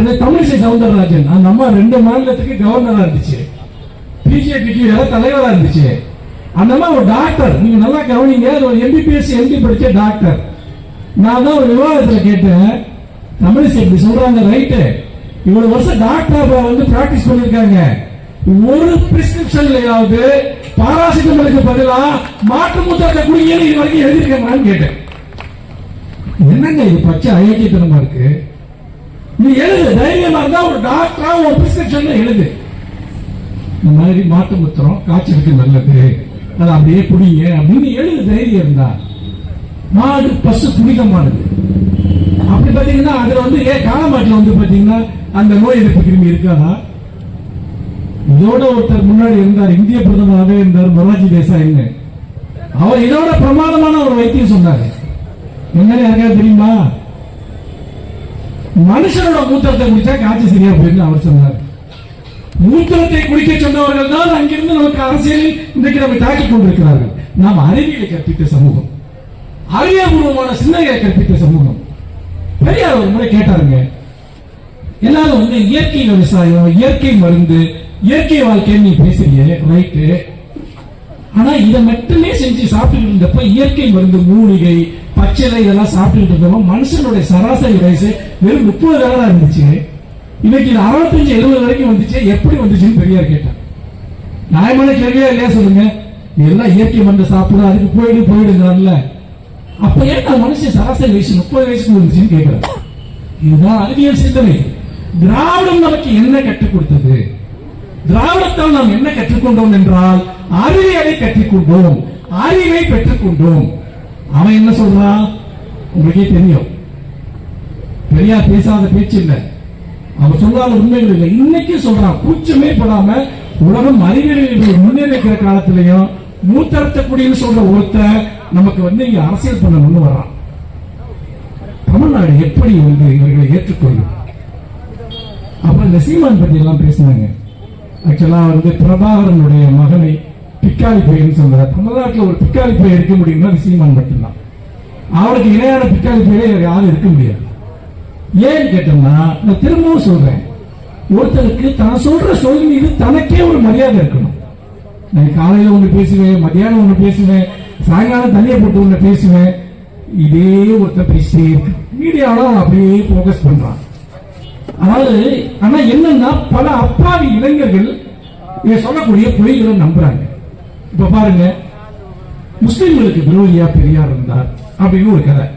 தமிழிசை சவுந்தரராஜன். அந்த அம்மா ரெண்டு மாநிலத்துக்கு கவர்னரா இருந்துச்சு. பிஜேபிக்கு வேற தலைவரா இருந்துச்சு. அந்த அம்மா ஒரு டாக்டர் நீங்க நல்லா கவனிங்க. ஒரு எம்பிபிஎஸ் எம்பி படிச்ச டாக்டர் நான் தான் ஒரு விவாதத்துல கேட்டேன். தமிழிசை இப்படி சொல்றாங்க ரைட்டு இவ்வளவு வருஷம் டாக்டரா வந்து பிராக்டிஸ் பண்ணிருக்காங்க. ஒரு பிரிஸ்கிரிப்ஷன்லயாவது பாராசிட்டமலுக்கு பதிலா மாற்று முத்தத்தை குடிங்கன்னு இது வரைக்கும் எழுதிருக்காங்களான்னு கேட்டேன். என்னங்க இது பச்சை அயோக்கியத்தனமா இருக்கு? நீ எழுது தைரியமா இருந்தா ஒரு டாக்டரா ஒரு பிரிஸ்கிரிப்ஷன் எழுது. இந்த மாதிரி மாட்டு முத்திரம் காய்ச்சலுக்கு நல்லது. அது அப்படியே குடிங்க அப்படின்னு எழுது தைரியம் இருந்தா. மாடு பசு புனிதமானது. அப்படி பாத்தீங்கன்னா அதுல வந்து ஏன் காலமாட்டில் வந்து பாத்தீங்கன்னா அந்த நோய் எதிர்ப்பு கிருமி இருக்காதா? இதோட ஒருத்தர் முன்னாடி இருந்தார் இந்திய பிரதமராகவே இருந்தார் மொராஜி தேசாய்னு அவர் இதோட பிரமாதமான ஒரு வைத்தியம் சொன்னாரு. என்னன்னு யாருக்காவது தெரியுமா? மனுஷனோட மூத்திரத்தை குடிச்சா காட்சி சரியா போயிருந்து அவர் சொன்னார். மூத்திரத்தை குடிக்க சொன்னவர்கள் தான் அங்கிருந்து நமக்கு அரசியல் இன்றைக்கு நம்மை தாக்கி கொண்டிருக்கிறார்கள். நாம் அறிவியலை கற்பித்த சமூகம். அறியபூர்வமான சிந்தனைகளை கற்பித்த சமூகம். பெரியார் ஒரு முறை கேட்டாருங்க எல்லாரும் வந்து இயற்கை விவசாயம் இயற்கை மருந்து இயற்கை வாழ்க்கை நீ பேசுறீங்க ரைட்டு. ஆனா இதை மட்டுமே செஞ்சு சாப்பிட்டு இருந்தப்ப இயற்கை மருந்து மூலிகை பச்சிலை இதெல்லாம் சாப்பிட்டு இருந்தப்ப மனுஷனுடைய சராசரி வயசு வெறும் முப்பது தான் இருந்துச்சு. இன்னைக்கு இது அறுபத்தஞ்சு எழுபது வரைக்கும் வந்துச்சு எப்படி வந்துச்சுன்னு பெரியார் கேட்டார். நியாயமான கேள்வியா இல்லையா சொல்லுங்க. எல்லாம் இயற்கை மருந்து சாப்பிடும் அதுக்கு போயிடு போயிடுங்கிறான்ல அப்ப ஏன் நான் மனுஷன் சராசரி வயசு முப்பது வயசுக்கு வந்துச்சுன்னு கேட்கிறேன் இதுதான் அறிவியல் சிந்தனை. திராவிடம் நமக்கு என்ன கற்றுக் கொடுத்தது? திராவிடத்தால் நாம் என்ன கற்றுக்கொண்டோம் என்றால் அறிவியலை கற்றுக்கொண்டோம் அறிவை பெற்றுக்கொண்டோம் அவன் என்ன சொல்றான் உங்களுக்கே தெரியும். பெரியார் பேசாத பேச்சு இல்லை. அவன் சொல்லாத உண்மைகள் இல்லை. இன்னைக்கு சொல்றான். கூச்சமே படாம உலகம் அறிவியலில் முன்னேறிக்கிற காலத்திலையும் மூத்தரத்தக்கூடியன்னு சொல்ற ஒருத்தர் நமக்கு வந்து இங்க அரசியல் பண்ணணும்னு வர்றான். தமிழ்நாடு எப்படி வந்து இவர்களை ஏற்றுக்கொள்ளும்? அப்புறம் இந்த சீமான் பத்தி எல்லாம் பேசினாங்க ஆக்சுவலா வந்து பிரபாகரனுடைய மகனை பிக்காளி பையன் சொல்றாரு தமிழ்நாட்டில் ஒரு பிக்காளி பையன் இருக்க முடியும்னா அது சீமான் மட்டும்தான். அவருக்கு இணையான பிக்காளி பையன் வேற யாரும் இருக்க முடியாது. ஏன்னு கேட்டோம்னா நான் திரும்பவும் சொல்றேன். ஒருத்தருக்கு தான் சொல்ற சொல் மீது தனக்கே ஒரு மரியாதை இருக்கணும். நான் காலையில ஒண்ணு பேசுவேன் மத்தியானம் ஒண்ணு பேசுவேன் சாயங்காலம் தண்ணியை போட்டு ஒண்ணு பேசுவேன். இதே ஒருத்தர் பேசிட்டே இருக்கு. மீடியாவில் அப்படியே ஃபோக்கஸ் பண்றான். அதாவது ஆனா என்னன்னா பல அப்பாவி இளைஞர்கள் இதை சொல்லக்கூடிய பொய்களை நம்புறாங்க. இப்ப பாருங்க முஸ்லிம்களுக்கு விரோதியா பெரியார் இருந்தார். அப்படின்னு ஒரு கதை.